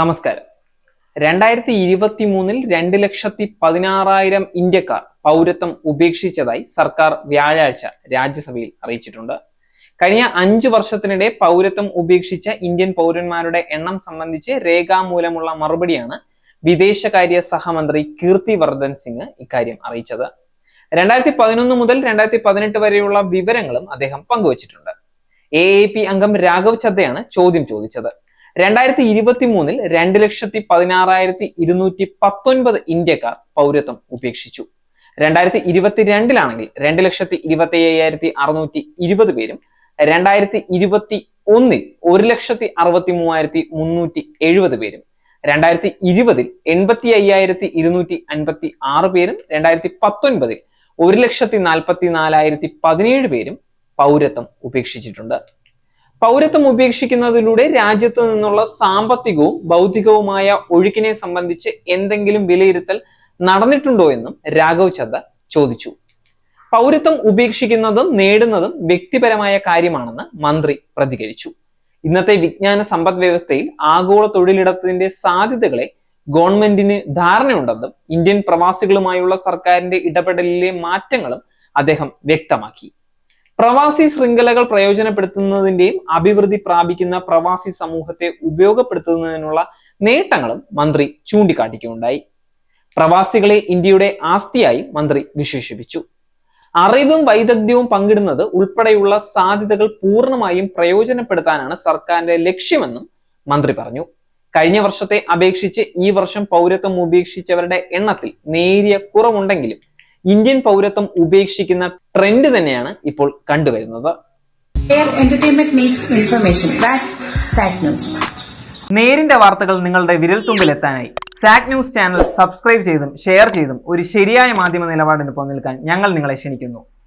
നമസ്കാരം. രണ്ടായിരത്തി ഇരുപത്തി മൂന്നിൽ രണ്ട് ലക്ഷത്തി പതിനാറായിരം ഇന്ത്യക്കാർ പൗരത്വം ഉപേക്ഷിച്ചതായി സർക്കാർ വ്യാഴാഴ്ച രാജ്യസഭയിൽ അറിയിച്ചിട്ടുണ്ട്. കഴിഞ്ഞ അഞ്ചു വർഷത്തിനിടെ പൗരത്വം ഉപേക്ഷിച്ച ഇന്ത്യൻ പൗരന്മാരുടെ എണ്ണം സംബന്ധിച്ച് രേഖാമൂലമുള്ള മറുപടിയാണ് വിദേശകാര്യ സഹമന്ത്രി കീർത്തി വർദ്ധൻ സിംഗ് ഇക്കാര്യം അറിയിച്ചത്. രണ്ടായിരത്തി പതിനൊന്ന് മുതൽ രണ്ടായിരത്തി പതിനെട്ട് വരെയുള്ള വിവരങ്ങളും അദ്ദേഹം പങ്കുവച്ചിട്ടുണ്ട്. എ എ പി അംഗം രാഘവ് ചദ്ദയാണ് ചോദ്യം ചോദിച്ചത്. രണ്ടായിരത്തി ഇരുപത്തി മൂന്നിൽ രണ്ട് ലക്ഷത്തി പതിനാറായിരത്തി ഇരുന്നൂറ്റി പത്തൊൻപത് ഇന്ത്യക്കാർ പൗരത്വം ഉപേക്ഷിച്ചു. രണ്ടായിരത്തി ഇരുപത്തിരണ്ടിലാണെങ്കിൽ രണ്ട് ലക്ഷത്തി ഇരുപത്തി അയ്യായിരത്തി അറുന്നൂറ്റി ഇരുപത് പേരും രണ്ടായിരത്തി ഇരുപത്തി ഒന്നിൽ ഒരു ലക്ഷത്തി അറുപത്തി മൂവായിരത്തി മുന്നൂറ്റി എഴുപത് പേരും രണ്ടായിരത്തി ഇരുപതിൽ എൺപത്തി അയ്യായിരത്തി ഇരുന്നൂറ്റി അൻപത്തി ആറ് പേരും രണ്ടായിരത്തി പത്തൊൻപതിൽ ഒരു ലക്ഷത്തി നാൽപ്പത്തി നാലായിരത്തി പതിനേഴ് പേരും പൗരത്വം ഉപേക്ഷിച്ചിട്ടുണ്ട്. പൗരത്വം ഉപേക്ഷിക്കുന്നതിലൂടെ രാജ്യത്ത് നിന്നുള്ള സാമ്പത്തികവും ബൗദ്ധികവുമായ ഒഴുക്കിനെ സംബന്ധിച്ച് എന്തെങ്കിലും വിലയിരുത്തൽ നടന്നിട്ടുണ്ടോ എന്നും രാഘവ് ചന്ദ ചോദിച്ചു. പൗരത്വം ഉപേക്ഷിക്കുന്നതും നേടുന്നതും വ്യക്തിപരമായ കാര്യമാണെന്ന് മന്ത്രി പ്രതികരിച്ചു. ഇന്നത്തെ വിജ്ഞാന സമ്പദ് വ്യവസ്ഥയിൽ ആഗോള തൊഴിലിടത്തിന്റെ സാധ്യതകളെ ഗവൺമെന്റിന് ധാരണയുണ്ടെന്നും ഇന്ത്യൻ പ്രവാസികളുമായുള്ള സർക്കാരിന്റെ ഇടപെടലിലെ മാറ്റങ്ങളും അദ്ദേഹം വ്യക്തമാക്കി. പ്രവാസി ശൃംഖലകൾ പ്രയോജനപ്പെടുത്തുന്നതിന്റെയും അഭിവൃദ്ധി പ്രാപിക്കുന്ന പ്രവാസി സമൂഹത്തെ ഉപയോഗപ്പെടുത്തുന്നതിനുള്ള നേട്ടങ്ങളും മന്ത്രി ചൂണ്ടിക്കാട്ടിക്കുകയുണ്ടായി. പ്രവാസികളെ ഇന്ത്യയുടെ ആസ്തിയായി മന്ത്രി വിശേഷിപ്പിച്ചു. അറിവും വൈദഗ്ധ്യവും പങ്കിടുന്നത് ഉൾപ്പെടെയുള്ള സാധ്യതകൾ പൂർണമായും പ്രയോജനപ്പെടുത്താനാണ് സർക്കാരിന്റെ ലക്ഷ്യമെന്നും മന്ത്രി പറഞ്ഞു. കഴിഞ്ഞ വർഷത്തെ അപേക്ഷിച്ച് ഈ വർഷം പൗരത്വം ഉപേക്ഷിച്ചവരുടെ എണ്ണത്തിൽ നേരിയ കുറവുണ്ടെങ്കിലും ഇന്ത്യൻ പൗരത്വം ഉപേക്ഷിക്കുന്ന ട്രെൻഡ് തന്നെയാണ് ഇപ്പോൾ കണ്ടുവരുന്നത്. നേരിന്റെ വാർത്തകൾ നിങ്ങളുടെ വിരൽത്തുമ്പിൽ എത്താനായി സാക് ന്യൂസ് ചാനൽ സബ്സ്ക്രൈബ് ചെയ്തും ഷെയർ ചെയ്തും ഒരു ശരിയായ മാധ്യമ നിലപാടിന് നിൽക്കാൻ ഞങ്ങൾ നിങ്ങളെ ക്ഷണിക്കുന്നു.